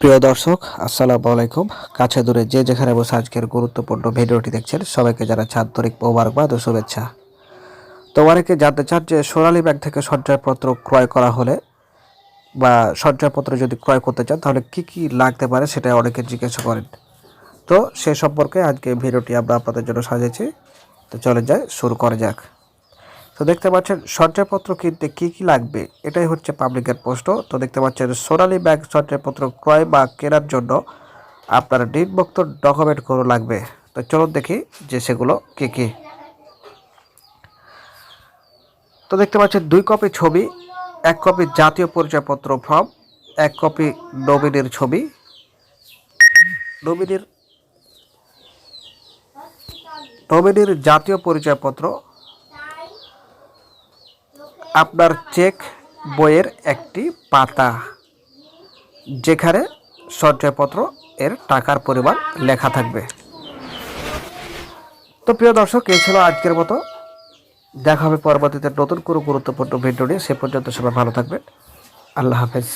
প্রিয় দর্শক, আসসালামু আলাইকুম। কাছে দূরে যে যেখানে বসে আজকের গুরুত্বপূর্ণ ভিডিওটি দেখছেন, সবাইকে জানাচ্ছি আন্তরিক মোবারকবাদ ও শুভেচ্ছা। তো অনেকে জানতে চান যে সোনালী ব্যাংক থেকে সঞ্চয়পত্র ক্রয় করা হলে বা সঞ্চয়পত্র যদি ক্রয় করতে চান, তাহলে কি কি লাগতে পারে সেটা অনেকে জিজ্ঞাসা করেন। তো সে সম্পর্কে আজকে ভিডিওটি আমরা আপনাদের জন্য সাজিয়েছি। তো চলে যায় শুরু করা যাক। তো দেখতে পাচ্ছেন সঞ্চয়পত্র কিনতে কি কি লাগবে? এটাই হচ্ছে পাবলিকের প্রশ্ন। তো দেখতে পাচ্ছেন, সোনালী ব্যাংক সঞ্চয়পত্র ক্রয় বা কেনার জন্য আপনার নিম্নোক্ত ডকুমেন্টগুলো লাগবে? তো চলুন দেখি যে সেগুলো কী কী। তো দেখতে পাচ্ছেন, দুই কপি ছবি, এক কপি জাতীয় পরিচয়পত্র ফর্ম, এক কপি নমিনির ছবি। নমিনির নমিনির জাতীয় পরিচয়পত্র আপনার চেক বইয়ের একটি পাতা, যেখানে সঞ্চয়পত্র এর টাকার পরিমাণ লেখা থাকবে। তো প্রিয় দর্শক, এই ছিল আজকের মতো। দেখা হবে পরবর্তীতে নতুন কোনো গুরুত্বপূর্ণ ভিডিও নিয়ে। সে পর্যন্ত সবাই ভালো থাকবেন। আল্লাহ হাফেজ।